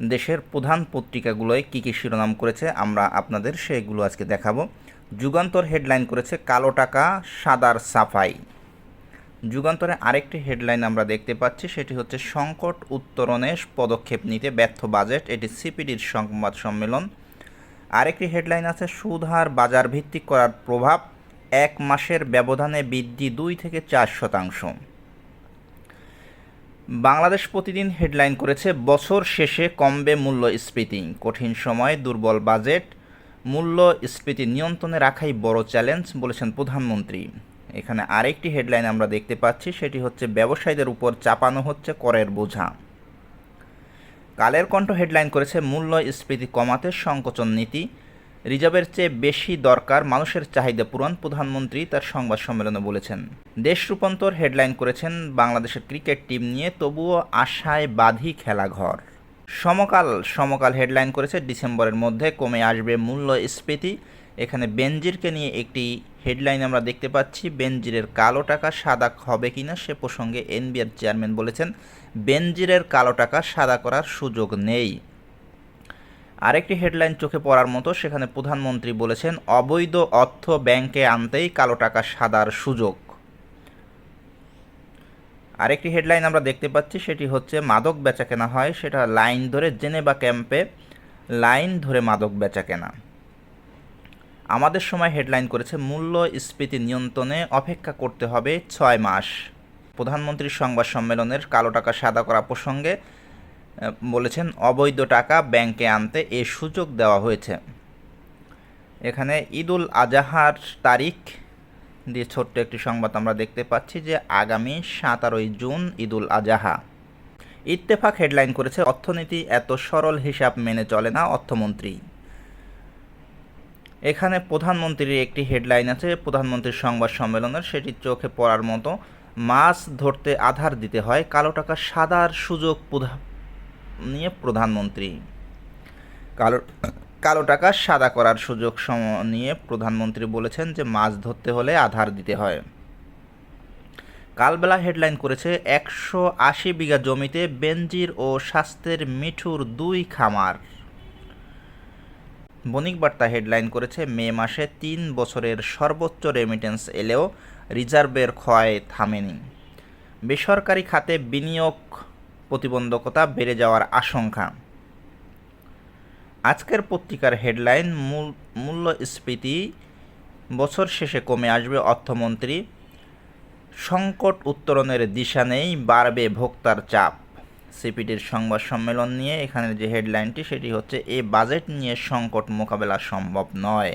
দেশের প্রধান পত্রিকাগুলোয় কী কী শিরোনাম করেছে আমরা আপনাদের সেগুলো আজকে দেখাবো। যুগান্তর হেডলাইন করেছে কালো টাকা, সাদার সাফাই। যুগান্তরে আরেকটি হেডলাইন আমরা দেখতে পাচ্ছি, সেটি হচ্ছে সংকট উত্তরণে পদক্ষেপ নিতে ব্যর্থ বাজেট, এটি সিপিডির সংবাদ সম্মেলন। আরেকটি হেডলাইন আছে, সুদ হার বাজার ভিত্তিক করার প্রভাব, এক মাসের ব্যবধানে বৃদ্ধি দুই থেকে চার শতাংশ। বাংলাদেশ প্রতিদিন হেডলাইন করেছে বছর শেষে কমবে মূল্যস্ফীতি কঠিন সময় দুর্বল বাজেট মূল্যস্ফীতি নিয়ন্ত্রণে রাখাই বড় চ্যালেঞ্জ বলেছেন প্রধানমন্ত্রী। এখানে আরেকটি হেডলাইন আমরা দেখতে পাচ্ছি, সেটি হচ্ছে ব্যবসায়ীদের উপর চাপানো হচ্ছে করের বোঝা। কালের কণ্ঠ হেডলাইন করেছে মূল্যস্ফীতি কমাতে সংকোচন নীতি রিজার্ভের চেয়ে বেশি দরকার মানুষের চাহিদা পূরণ, প্রধানমন্ত্রী তার সংবাদ সম্মেলনে বলেছেন। দেশ রূপান্তর হেডলাইন করেছেন বাংলাদেশের ক্রিকেট টিম নিয়ে, তবুও আশায় বাধি খেলাঘর সমকাল সমকাল হেডলাইন করেছে ডিসেম্বরের মধ্যে, কমে আসবে মূল্যস্ফীতি এখানে বেনজিরকে নিয়ে একটি হেডলাইন আমরা দেখতে পাচ্ছি, বেনজিরের কালো টাকা সাদা হবে কিনা সে প্রসঙ্গে এনবিআর চেয়ারম্যান বলেছেন, বেনজিরের কালো টাকা সাদা করার সুযোগ নেই। আরেকটি হেডলাইন চোখে পড়ার মতো, সেখানে প্রধানমন্ত্রী বলেছেন, অবৈধ অর্থ ব্যাংকে আনতেই কালো টাকা সাদার সুযোগ। আরেকটি হেডলাইন আমরা দেখতে পাচ্ছি, সেটি হচ্ছে, মাদক বেচা কেনা হয়, সেটা লাইন ধরে জেনেবা ক্যাম্পে লাইন ধরে মাদক বেচা কেনা আমাদের সময় হেডলাইন করেছে মূল্যস্ফীতি নিয়ন্ত্রণে অপেক্ষা করতে হবে ছয় মাস। প্রধানমন্ত্রীর সংবাদ সম্মেলনের কালো টাকা সাদা করা প্রসঙ্গে বলেছেন, অবৈধ টাকা ব্যাংকে আনতে এ সুযোগ দেওয়া হয়েছে। এখানে ঈদুল আজাহার তারিখ দিয়ে ছোট্ট একটি সংবাদ আমরা দেখতে পাচ্ছি যে আগামী সাতারোই জুন ঈদুল আজাহা। ইত্তেফাক হেডলাইন করেছে, অর্থনীতি এত সরল হিসাব মেনে চলে না অর্থমন্ত্রী। এখানে প্রধানমন্ত্রীর একটি হেডলাইন আছে, প্রধানমন্ত্রীর সংবাদ সম্মেলনের, সেটি চোখে পড়ার মতো, মাছ ধরতে আধার দিতে হয়, কালো টাকা সাদার সুযোগ নিয়ে প্রধানমন্ত্রী কালো কালো টাকা সাদা করার সুযোগ নিয়ে প্রধানমন্ত্রী বলেছেন যে মাছ ধরতে হলে আধার দিতে হয়। কালবেলা হেডলাইন করেছে একশো আশি বিঘা জমিতে বেনজির ও স্বাস্থ্যের মিঠুর দুই খামার। বণিক বার্তা হেডলাইন করেছে মে মাসে তিন বছরের সর্বোচ্চ রেমিটেন্স এলেও রিজার্ভের ক্ষয় থামেনি। বেসরকারি খাতে বিনিয়োগ প্রতিবন্ধকতা বেড়ে যাওয়ার আশঙ্কা। আজকের পত্রিকার হেডলাইন, মূল, মূল্যস্ফীতি বছর শেষে কমে আসবে অর্থমন্ত্রী। সংকট উত্তরণের দিশা নেই, বাড়বে ভোক্তার চাপ। সিপিডির সংবাদ সম্মেলন নিয়ে এখানের যে হেডলাইনটি, সেটি হচ্ছে, এ বাজেট নিয়ে সংকট মোকাবেলা সম্ভব নয়।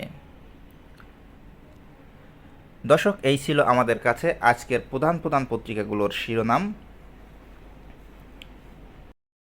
দর্শক, এই ছিল আমাদের কাছে আজকের প্রধান প্রধান পত্রিকাগুলোর শিরোনাম।